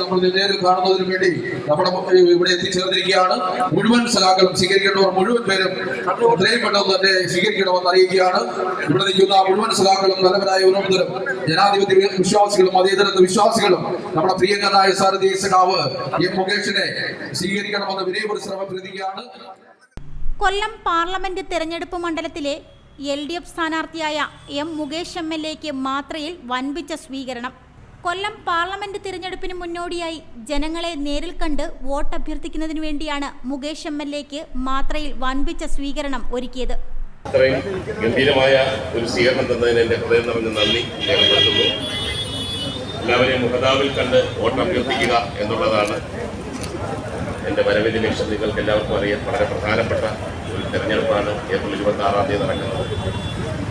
നമ്മൾ നേരിൽ കാണുന്നതിനും വേണ്ടി നമ്മുടെ ഇവിടെ എത്തിച്ചേർന്നിരിക്കുകയാണ് മുഴുവൻ സഖാക്കളും സ്വീകരിക്കേണ്ടവർ മുഴുവൻ പേരും എത്രയും പെട്ടെന്ന് തന്നെ സ്വീകരിക്കണമെന്ന് അറിയിക്കുകയാണ്. ഇവിടെ നിൽക്കുന്ന മുഴുവൻ സഖാക്കളും നല്ലവരായ ഓരോരുത്തരും ജനാധിപത്യ വിശ്വാസികളും മതേതരത്വ വിശ്വാസികളും നമ്മുടെ പ്രിയങ്കരനായ സാരഥി സഖാവ് എം മുകേഷിനെ സ്വീകരിക്കണമെന്ന് വിനയപരിശ്രമം പ്രതിക്കുകയാണ് കൊല്ലം പാർലമെന്റ് തെരഞ്ഞെടുപ്പ് മണ്ഡലത്തിലെ എൽ ഡി എഫ് സ്ഥാനാർത്ഥിയായ എം മുകേഷ് എം എൽ എക്ക് മാത്രയിൽ വൻപിച്ച സ്വീകരണം. കൊല്ലം പാർലമെന്റ് തിരഞ്ഞെടുപ്പിന് മുന്നോടിയായി ജനങ്ങളെ നേരിൽ കണ്ട് വോട്ട് അഭ്യർത്ഥിക്കുന്നതിനു വേണ്ടിയാണ് മുകേഷ് എം എൽ എക്ക് മാത്രയിൽ വൻപിച്ച സ്വീകരണം ഒരുക്കിയത്. ഗംഭീരമായ ഒരു സ്വീകരണം തന്നതിന് എന്റെ ഹൃദയം നിറഞ്ഞ നന്ദി രേഖപ്പെടുത്തുന്നു. എല്ലാവരെയും മുഖതാവിൽ കണ്ട് വോട്ട് അഭ്യർത്ഥിക്കുക എന്നുള്ളതാണ് എന്റെ വരവിന്റെ ലക്ഷ്യം നിങ്ങൾക്ക് എല്ലാവർക്കും അറിയാം വളരെ പ്രധാനപ്പെട്ട ഒരു തെരഞ്ഞെടുപ്പാണ് ഏപ്രിൽ ഇരുപത്തി ആറാം തീയതി നടക്കുന്നത്.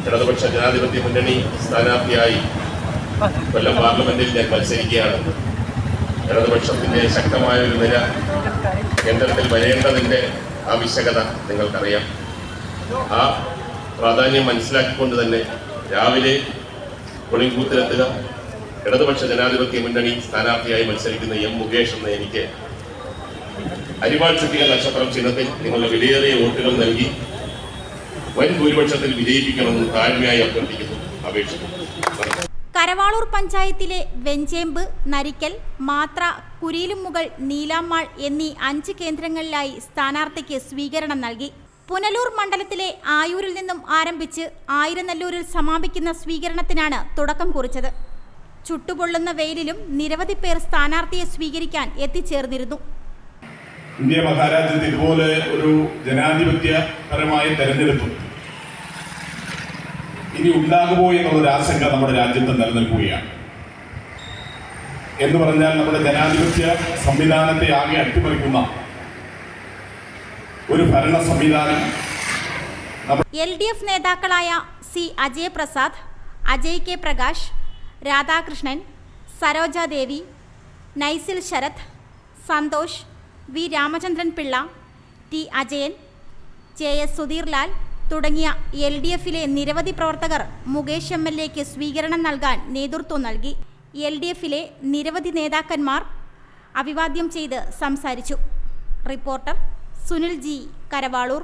ഇടതുപക്ഷ ജനാധിപത്യ മുന്നണി സ്ഥാനാർത്ഥിയായി കൊല്ലം പാർലമെന്റിൽ ഞാൻ മത്സരിക്കുകയാണ്. ഇടതുപക്ഷത്തിന്റെ ശക്തമായ ഒരു നില കേന്ദ്രത്തിൽ വരേണ്ടതിന്റെ ആവശ്യകത നിങ്ങൾക്കറിയാം. ആ പ്രാധാന്യം മനസ്സിലാക്കിക്കൊണ്ട് തന്നെ രാവിലെ പോളിംഗ് ഇടതുപക്ഷ ജനാധിപത്യ മുന്നണി സ്ഥാനാർത്ഥിയായി മത്സരിക്കുന്ന എം മുകേഷ് എന്ന എനിക്ക് അരിവാൾ ചുറ്റിക നക്ഷത്രം ചിഹ്നത്തിൽ നിങ്ങളുടെ വിലയേറിയ വോട്ടുകൾ നൽകി വൻ ഭൂരിപക്ഷത്തിൽ വിജയിപ്പിക്കണമെന്ന് താഴ്മയായി അഭ്യർത്ഥിക്കുന്നു. അപേക്ഷിക്കുന്നു. കരവാളൂർ പഞ്ചായത്തിലെ വെഞ്ചേമ്പ് നരിക്കൽ മാത്ര കുരിയിലുമുകൾ നീലാമ്മാൾ എന്നീ അഞ്ച് കേന്ദ്രങ്ങളിലായി സ്ഥാനാർത്ഥിക്ക് സ്വീകരണം നൽകി. പുനലൂർ മണ്ഡലത്തിലെ ആയൂരിൽ നിന്നും ആരംഭിച്ച് ആയിരനല്ലൂരിൽ സമാപിക്കുന്ന സ്വീകരണത്തിനാണ് തുടക്കം കുറിച്ചത്. ചുട്ടുപൊള്ളുന്ന വെയിലിലും നിരവധി പേർ സ്ഥാനാർത്ഥിയെ സ്വീകരിക്കാൻ എത്തിച്ചേർന്നിരുന്നു. ഇന്ത്യ മഹാരാജ്യത്ത് ഇതുപോലെ ഒരു ജനാധിപത്യപരമായ തെരഞ്ഞെടുപ്പ് ഇനി ഉണ്ടാകുമോ എന്നുള്ളൊരു ആശങ്ക നമ്മുടെ രാജ്യത്ത് നിലനിൽക്കുകയാണ്. എന്ന് പറഞ്ഞാൽ നമ്മുടെ ജനാധിപത്യ സംവിധാനത്തെ ആകെ അട്ടിമറിക്കുന്ന ഒരു ഭരണ സംവിധാനം എൽ ഡി എഫ് നേതാക്കളായ സി അജയ് പ്രസാദ് അജയ് കെ പ്രകാശ് രാധാകൃഷ്ണൻ സരോജാദേവി നൈസിൽ Sarath Santhosh V Ramachandran Pillai T Ajayan J S Sudheerlal തുടങ്ങിയ എൽ ഡി എഫിലെ നിരവധി പ്രവർത്തകർ മുകേഷ് എം എൽ എക്ക് സ്വീകരണം നൽകാൻ നേതൃത്വം നൽകി. എൽ ഡി എഫിലെ നിരവധി നേതാക്കന്മാർ അഭിവാദ്യം ചെയ്ത് സംസാരിച്ചു. Reporter Sunil G Karavaloor.